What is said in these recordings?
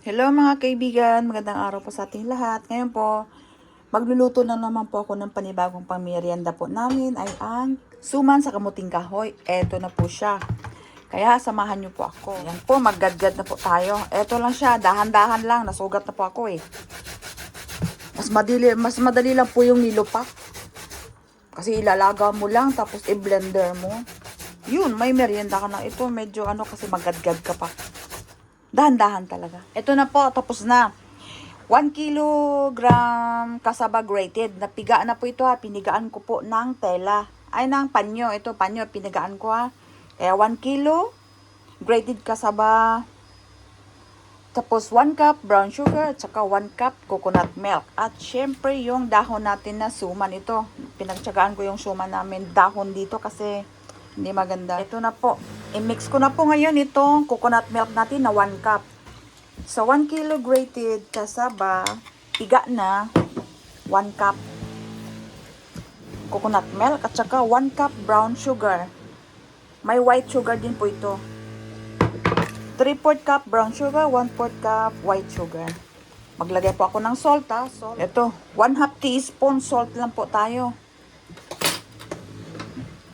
Hello mga kaibigan, magandang araw po sa ating lahat. Ngayon po, magluluto na naman po ako ng panibagong pangmerienda po namin ay ang suman sa kamuting kahoy. Eto na po siya. Kaya samahan niyo po ako. Yan po, maggadgad na po tayo. Eto lang siya, dahan-dahan lang, nasugat na po ako eh. Mas madali, mas madali lang po yung nilupak. Kasi ilalaga mo lang, tapos i-blender mo. Yun, may merienda ka na. Ito medyo ano kasi magadgad ka pa. Dahan-dahan talaga. Ito na po, tapos na. 1 kilogram kasaba grated. Napiga na po ito ha. Pinigaan ko po ng tela. Ay, ng panyo. Ito, panyo. Pinigaan ko ha. Kaya 1 kilo grated kasaba. Tapos 1 cup brown sugar at saka 1 cup coconut milk. At syempre yung dahon natin na suman ito. Pinagtsagaan ko yung suman namin dahon dito kasi hindi maganda. Ito na po. I-mix ko na po ngayon itong coconut milk natin na 1 cup. So 1 kilo grated kasaba, piga na 1 cup coconut milk at saka 1 cup brown sugar. May white sugar din po ito. 3-4 cup brown sugar, 1-4 cup white sugar. Maglagay po ako ng salt ha. Salt. Ito, 1 half teaspoon salt lang po tayo.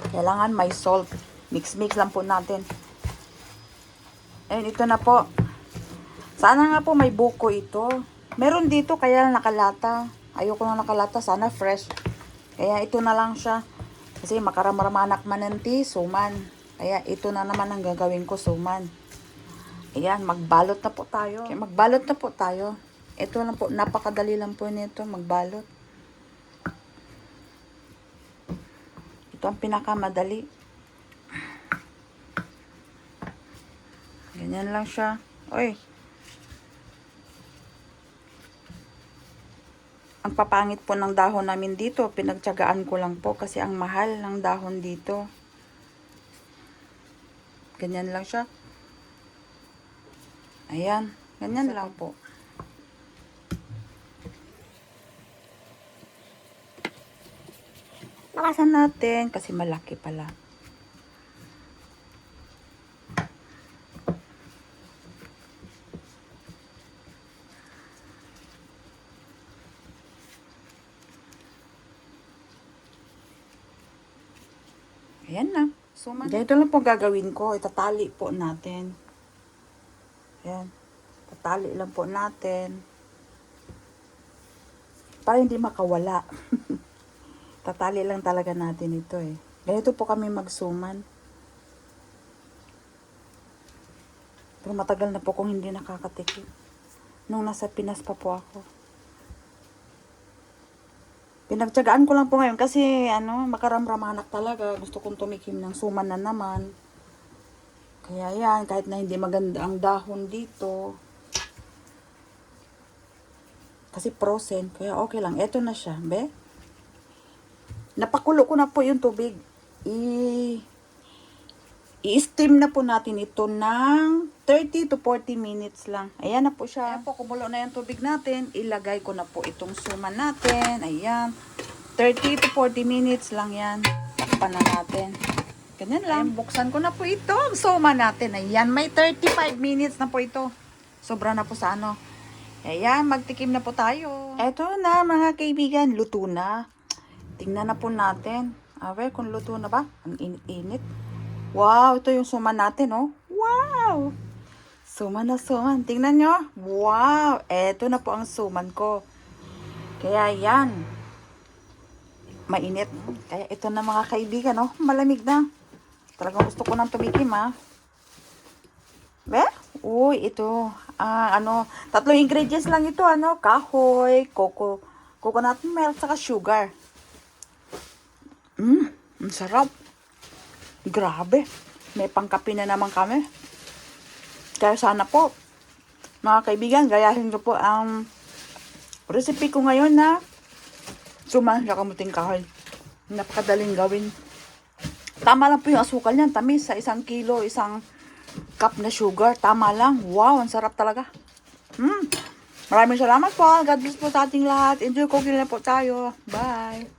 Kailangan may salt. Mix-mix lang po natin. Ayun, ito na po. Sana nga po may buko ito. Meron dito kaya nakalata. Ayoko na nakalata. Sana fresh. Kaya ito na lang siya. Kasi makaramramanak mananti, suman. Kaya ito na naman ang gagawin ko, suman. Ayan, magbalot na po tayo. Kaya magbalot na po tayo. Ito lang po, napakadali lang po nito, magbalot. Ito ang pinakamadali. Ganyan lang siya. Oy. Ang papangit po ng dahon namin dito, pinagtyagaan ko lang po kasi ang mahal ng dahon dito. Ganyan lang siya. Ayan. Ganyan lang po. Lakasan natin kasi malaki pala. Ayan na. Suman. Ganito lang po gagawin ko. Itatali po natin. Ayan. Tatali lang po natin. Para hindi makawala. Tatali lang talaga natin ito eh. Ganito po kami magsuman. Pero matagal na po kung hindi nakakatikim. Nung nasa Pinas pa po ako. Pinagtyagaan ko lang po ngayon kasi ano, makaramramanak talaga. Gusto kong tumikim ng suman na naman. Kaya yan, kahit na hindi maganda ang dahon dito. Kasi frozen, kaya okay lang. Ito na siya, be? Napakulo ko na po yung tubig. I i-steam na po natin ito ng 30 to 40 minutes lang. Ayan na po siya. Ayan po, kumulo na yung tubig natin. Ilagay ko na po itong suman natin. Ayan. 30 to 40 minutes lang yan. Takpan na natin. Ganyan lang. Ayan, buksan ko na po ito. Ang suman natin. Ayan, may 35 minutes na po ito. Sobra na po sa ano. Ayan, magtikim na po tayo. Eto na mga kaibigan, luto na. Tingnan na po natin. A ver, kung luto na ba? Ang init-init. Wow, ito yung suman natin, oh. Wow! Suman na suman. Tingnan nyo. Wow! Eto na po ang suman ko. Kaya yan. Mainit. Kaya ito na mga kaibigan, oh. Malamig na. Talagang gusto ko nang tumikim, ha. Be? Uy, ito. Ah, ano, tatlong ingredients lang ito, ano, kahoy, coco, coconut milk, saka sugar. Mmm, ang sarap. Grabe. May pangkapi na naman kami. Kaya sana po, mga kaibigan, gayahin ko po ang recipe ko ngayon na suman sa kamuting kahoy. Napakadaling gawin. Tama lang po yung asukal niyan. Tamis sa isang kilo, isang cup na sugar. Tama lang. Wow, ang sarap talaga. Hmm. Maraming salamat po. God bless po sa ating lahat. Enjoy cooking na po tayo. Bye.